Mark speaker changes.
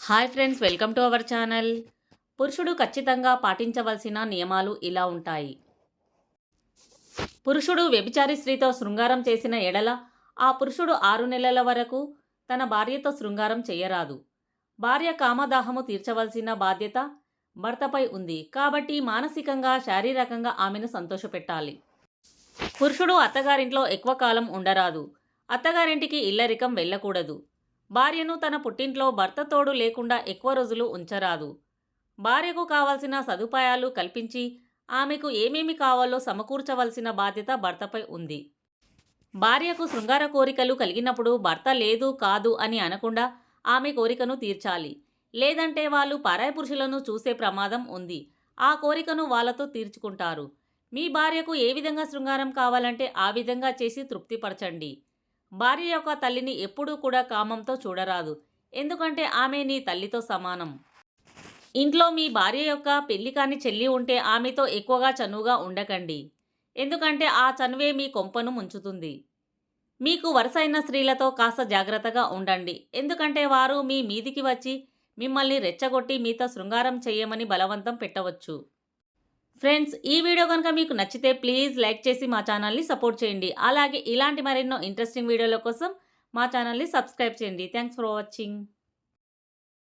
Speaker 1: Hi friends welcome to our channel. పురుషుడు ఖచ్చితంగా పాటించవలసిన నియమాలు ఇలా ఉంటాయి. పురుషుడు వ్యభిచారి స్త్రీతో శృంగారం చేసిన ఎడల ఆ పురుషుడు ఆరు నెలల వరకు తన భార్యతో శృంగారం చేయరాదు. భార్య కామదాహము తీర్చవలసిన బాధ్యత భర్తపై ఉంది. కాబట్టి మానసికంగా శారీరకంగా ఆమెను సంతోషపెట్టాలి. పురుషుడు అత్తగారింట్లో ఎక్కువ కాలం ఉండరాదు. అత్తగారింటికి ఇల్లరికం వెళ్ళకూడదు. భార్యను తన పుట్టింట్లో భర్త తోడు లేకుండా ఎక్కువ రోజులు ఉంచరాదు. భార్యకు కావాల్సిన సదుపాయాలు కల్పించి ఆమెకు ఏమేమి కావాలో సమకూర్చవలసిన బాధ్యత భర్తపై ఉంది. భార్యకు శృంగార కోరికలు కలిగినప్పుడు భర్త లేదు కాదు అని అనకుండా ఆమె కోరికను తీర్చాలి. లేదంటే వాళ్ళు పరాయి పురుషులను చూసే ప్రమాదం ఉంది. ఆ కోరికను వాళ్ళతో తీర్చుకుంటారు. మీ భార్యకు ఏ విధంగా శృంగారం కావాలంటే ఆ విధంగా చేసి తృప్తిపరచండి. భార్య యొక్క తల్లిని ఎప్పుడూ కూడా కామంతో చూడరాదు. ఎందుకంటే ఆమె నీ తల్లితో సమానం. ఇంట్లో మీ భార్య యొక్క పెళ్ళి కాని చెల్లి ఉంటే ఆమెతో ఎక్కువగా చనువుగా ఉండకండి. ఎందుకంటే ఆ చనువే మీ కొంపను ముంచుతుంది. మీకు వరుసైన స్త్రీలతో కాస్త జాగ్రత్తగా ఉండండి. ఎందుకంటే వారు మీ మీదికి వచ్చి మిమ్మల్ని రెచ్చగొట్టి మీతో శృంగారం చేయమని బలవంతం పెట్టవచ్చు. ఫ్రెండ్స్ ఈ వీడియో కనుక మీకు నచ్చితే ప్లీజ్ లైక్ చేసి మా ఛానల్ని సపోర్ట్ చేయండి. అలాగే ఇలాంటి మరెన్నో ఇంట్రెస్టింగ్ వీడియోల కోసం మా ఛానల్ని సబ్స్క్రైబ్ చేయండి. Thanks for watching.